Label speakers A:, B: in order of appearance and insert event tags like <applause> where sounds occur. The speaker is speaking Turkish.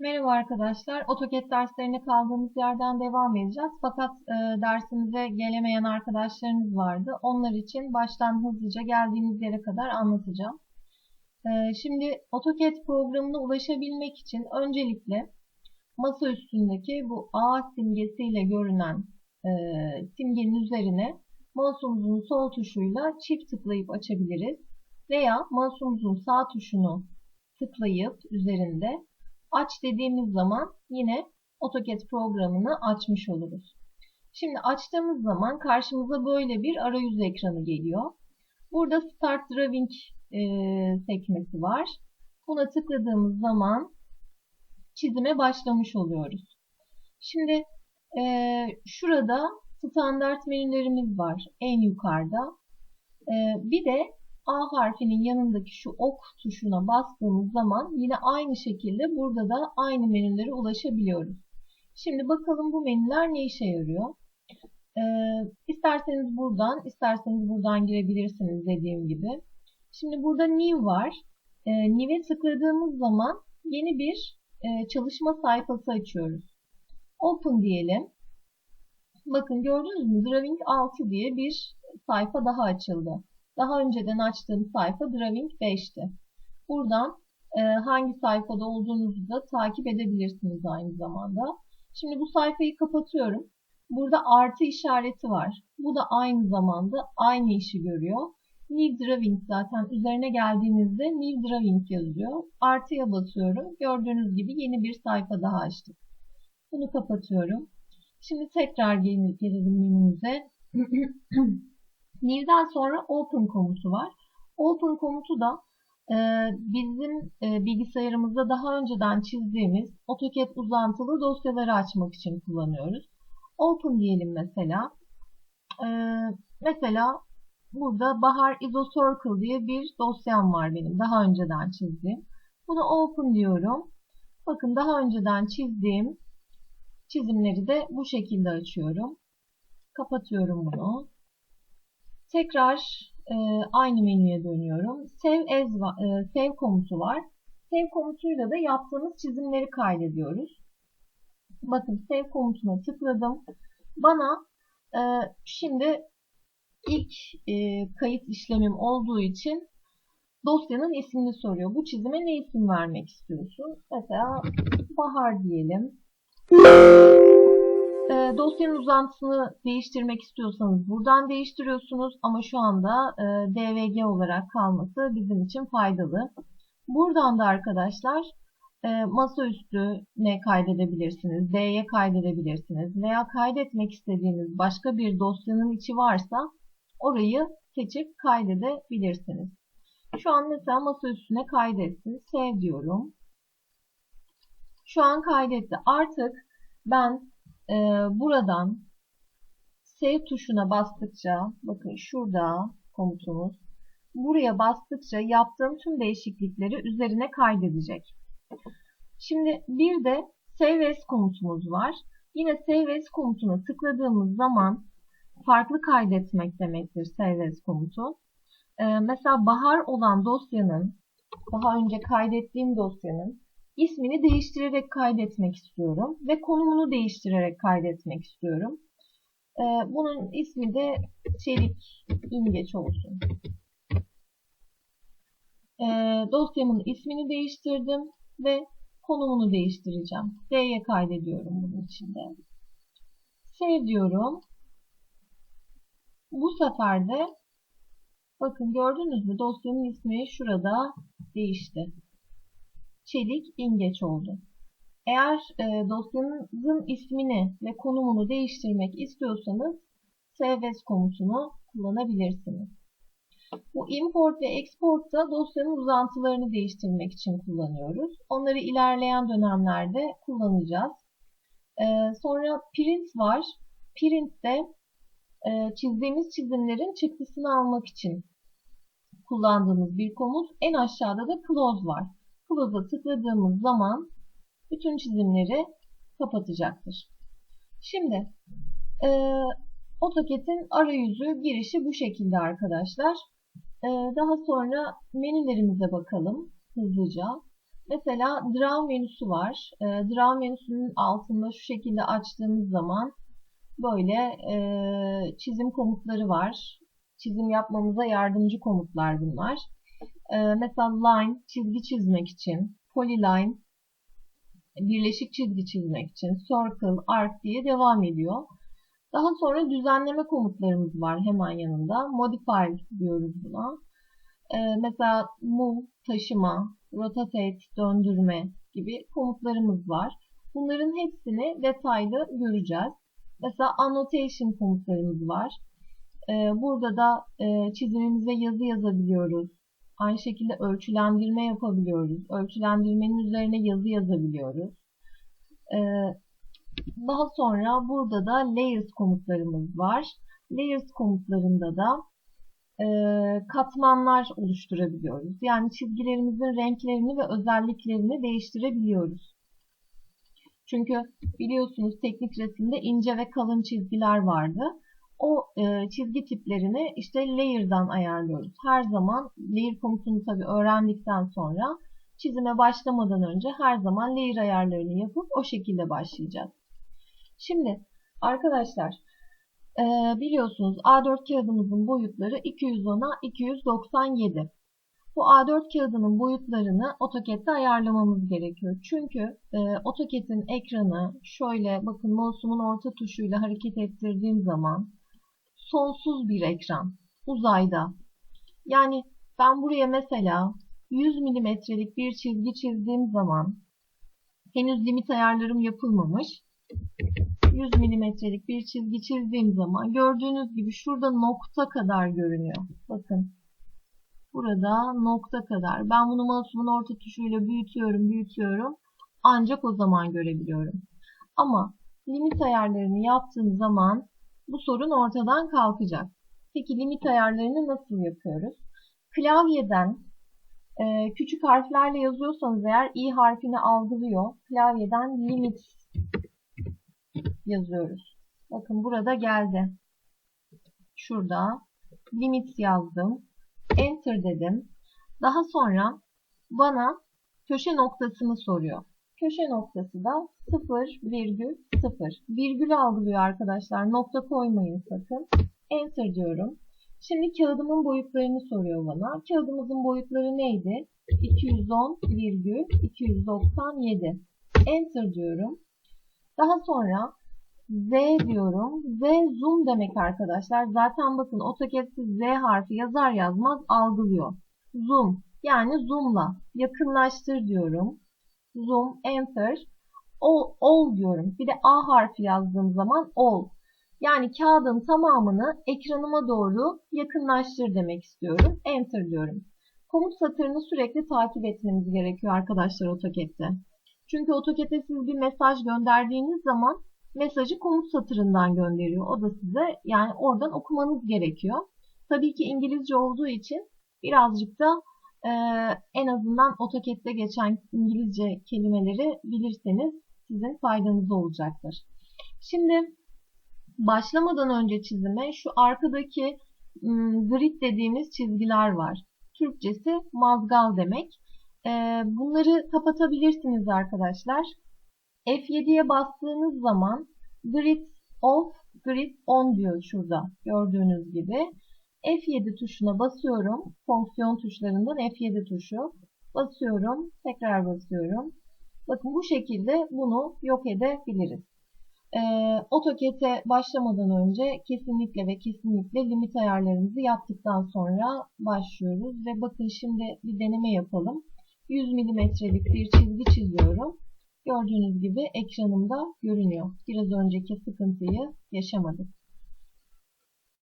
A: Merhaba arkadaşlar. AutoCAD derslerine kaldığımız yerden devam edeceğiz. Fakat e, dersimize gelemeyen arkadaşlarımız vardı. Onlar için baştan hızlıca geldiğimiz yere kadar anlatacağım. E, şimdi AutoCAD programına ulaşabilmek için öncelikle masa üstündeki bu A simgesiyle görünen e, simgenin üzerine mouse'umuzun sol tuşuyla çift tıklayıp açabiliriz. Veya mouse'umuzun sağ tuşunu tıklayıp üzerinde aç dediğimiz zaman yine AutoCAD programını açmış oluruz. Şimdi açtığımız zaman karşımıza böyle bir arayüz ekranı geliyor. Burada Start Drawing e, sekmesi var. Buna tıkladığımız zaman çizime başlamış oluyoruz. Şimdi e, şurada standart menülerimiz var en yukarıda. E, bir de A harfinin yanındaki şu ok tuşuna bastığımız zaman yine aynı şekilde burada da aynı menülere ulaşabiliyoruz. Şimdi bakalım bu menüler ne işe yarıyor? Ee, isterseniz buradan, isterseniz buradan girebilirsiniz dediğim gibi. Şimdi burada New var. Ee, New'e tıkladığımız zaman yeni bir e, çalışma sayfası açıyoruz. Open diyelim. Bakın gördünüz mü? Drawing 6 diye bir sayfa daha açıldı. Daha önceden açtığım sayfa Drawing 5'ti. Buradan e, hangi sayfada olduğunuzu da takip edebilirsiniz aynı zamanda. Şimdi bu sayfayı kapatıyorum. Burada artı işareti var. Bu da aynı zamanda aynı işi görüyor. New Drawing zaten üzerine geldiğinizde New Drawing yazıyor. Artıya basıyorum. Gördüğünüz gibi yeni bir sayfa daha açtık. Bunu kapatıyorum. Şimdi tekrar gelelim menümüze. <clears throat> New'den sonra open komutu var. Open komutu da e, bizim e, bilgisayarımızda daha önceden çizdiğimiz AutoCAD uzantılı dosyaları açmak için kullanıyoruz. Open diyelim mesela. E, mesela burada Bahar Isocircle diye bir dosyam var benim daha önceden çizdiğim. Bunu open diyorum. Bakın daha önceden çizdiğim çizimleri de bu şekilde açıyorum. Kapatıyorum bunu. Tekrar e, aynı menüye dönüyorum. Save as e, save komutu var. Save komutuyla da yaptığımız çizimleri kaydediyoruz. Bakın save komutuna tıkladım. Bana e, şimdi ilk e, kayıt işlemim olduğu için dosyanın ismini soruyor. Bu çizime ne isim vermek istiyorsun? Mesela Bahar diyelim. E, dosyanın uzantısını değiştirmek istiyorsanız buradan değiştiriyorsunuz ama şu anda e, DVG olarak kalması bizim için faydalı. Buradan da arkadaşlar e, masaüstüne kaydedebilirsiniz, D'ye kaydedebilirsiniz veya kaydetmek istediğiniz başka bir dosyanın içi varsa orayı seçip kaydedebilirsiniz. Şu an mesela masa üstüne kaydetsin. Sev diyorum. Şu an kaydetti. Artık ben e, buradan save tuşuna bastıkça bakın şurada komutumuz buraya bastıkça yaptığım tüm değişiklikleri üzerine kaydedecek. Şimdi bir de save as komutumuz var. Yine save as komutuna tıkladığımız zaman farklı kaydetmek demektir save as komutu. Ee, mesela bahar olan dosyanın daha önce kaydettiğim dosyanın ismini değiştirerek kaydetmek istiyorum ve konumunu değiştirerek kaydetmek istiyorum. Ee, bunun ismi de çelik imgeç olsun. Ee, dosyamın ismini değiştirdim ve konumunu değiştireceğim. D'ye kaydediyorum bunun içinde. Save diyorum. Bu sefer de bakın gördünüz mü dosyanın ismi şurada değişti çelik imgeç oldu. Eğer e, dosyanızın ismini ve konumunu değiştirmek istiyorsanız cvs komutunu kullanabilirsiniz. Bu import ve export da dosyanın uzantılarını değiştirmek için kullanıyoruz. Onları ilerleyen dönemlerde kullanacağız. E, sonra print var. Print de e, çizdiğimiz çizimlerin çıktısını almak için kullandığımız bir komut. En aşağıda da close var. Close'a tıkladığımız zaman bütün çizimleri kapatacaktır. Şimdi e, AutoCAD'in arayüzü girişi bu şekilde arkadaşlar. E, daha sonra menülerimize bakalım hızlıca. Mesela draw menüsü var. E, draw menüsünün altında şu şekilde açtığımız zaman böyle e, çizim komutları var. Çizim yapmamıza yardımcı komutlar bunlar. E, mesela line çizgi çizmek için, polyline birleşik çizgi çizmek için, circle, arc diye devam ediyor. Daha sonra düzenleme komutlarımız var hemen yanında. Modify diyoruz buna. Ee, mesela move, taşıma, rotate, döndürme gibi komutlarımız var. Bunların hepsini detaylı göreceğiz. Mesela annotation komutlarımız var. Ee, burada da e, çizimimize yazı yazabiliyoruz. Aynı şekilde ölçülendirme yapabiliyoruz. Ölçülendirmenin üzerine yazı yazabiliyoruz. Ee, daha sonra burada da layers komutlarımız var. Layers komutlarında da e, katmanlar oluşturabiliyoruz. Yani çizgilerimizin renklerini ve özelliklerini değiştirebiliyoruz. Çünkü biliyorsunuz teknik resimde ince ve kalın çizgiler vardı. O e, çizgi tiplerini işte layer'dan ayarlıyoruz. Her zaman layer komutunu tabi öğrendikten sonra çizime başlamadan önce her zaman layer ayarlarını yapıp o şekilde başlayacağız. Şimdi arkadaşlar e, biliyorsunuz A4 kağıdımızın boyutları 210'a 297. Bu A4 kağıdının boyutlarını AutoCAD'de ayarlamamız gerekiyor. Çünkü e, AutoCAD'in ekranı şöyle bakın mouse'umun orta tuşuyla hareket ettirdiğim zaman sonsuz bir ekran uzayda. Yani ben buraya mesela 100 milimetrelik bir çizgi çizdiğim zaman henüz limit ayarlarım yapılmamış. 100 milimetrelik bir çizgi çizdiğim zaman gördüğünüz gibi şurada nokta kadar görünüyor. Bakın. Burada nokta kadar. Ben bunu mouse'umun orta tuşuyla büyütüyorum, büyütüyorum. Ancak o zaman görebiliyorum. Ama limit ayarlarını yaptığım zaman bu sorun ortadan kalkacak. Peki limit ayarlarını nasıl yapıyoruz? Klavyeden e, küçük harflerle yazıyorsanız eğer i harfini algılıyor. Klavyeden limit yazıyoruz. Bakın burada geldi. Şurada limit yazdım. Enter dedim. Daha sonra bana köşe noktasını soruyor. Köşe noktası da 0,0. Virgül algılıyor arkadaşlar. Nokta koymayın sakın. Enter diyorum. Şimdi kağıdımın boyutlarını soruyor bana. Kağıdımızın boyutları neydi? 210,297. Enter diyorum. Daha sonra Z diyorum. Z zoom demek arkadaşlar. Zaten bakın AutoCAD Z harfi yazar yazmaz algılıyor. Zoom yani zoomla yakınlaştır diyorum. Zoom, enter. All, all diyorum. Bir de A harfi yazdığım zaman all. Yani kağıdın tamamını ekranıma doğru yakınlaştır demek istiyorum. Enter diyorum. Komut satırını sürekli takip etmeniz gerekiyor arkadaşlar AutoCAD'de. Çünkü AutoCAD'e siz bir mesaj gönderdiğiniz zaman mesajı komut satırından gönderiyor. O da size yani oradan okumanız gerekiyor. Tabii ki İngilizce olduğu için birazcık da e, en azından AutoCAD'de geçen İngilizce kelimeleri bilirseniz sizin faydanıza olacaktır. Şimdi başlamadan önce çizime şu arkadaki grid dediğimiz çizgiler var. Türkçesi mazgal demek. E, bunları kapatabilirsiniz arkadaşlar. F7'ye bastığınız zaman grid off, grid on diyor şurada gördüğünüz gibi. F7 tuşuna basıyorum. Fonksiyon tuşlarından F7 tuşu. Basıyorum. Tekrar basıyorum. Bakın bu şekilde bunu yok edebiliriz. Ee, AutoCAD'e başlamadan önce kesinlikle ve kesinlikle limit ayarlarımızı yaptıktan sonra başlıyoruz. Ve bakın şimdi bir deneme yapalım. 100 milimetrelik bir çizgi çiziyorum. Gördüğünüz gibi ekranımda görünüyor. Biraz önceki sıkıntıyı yaşamadık.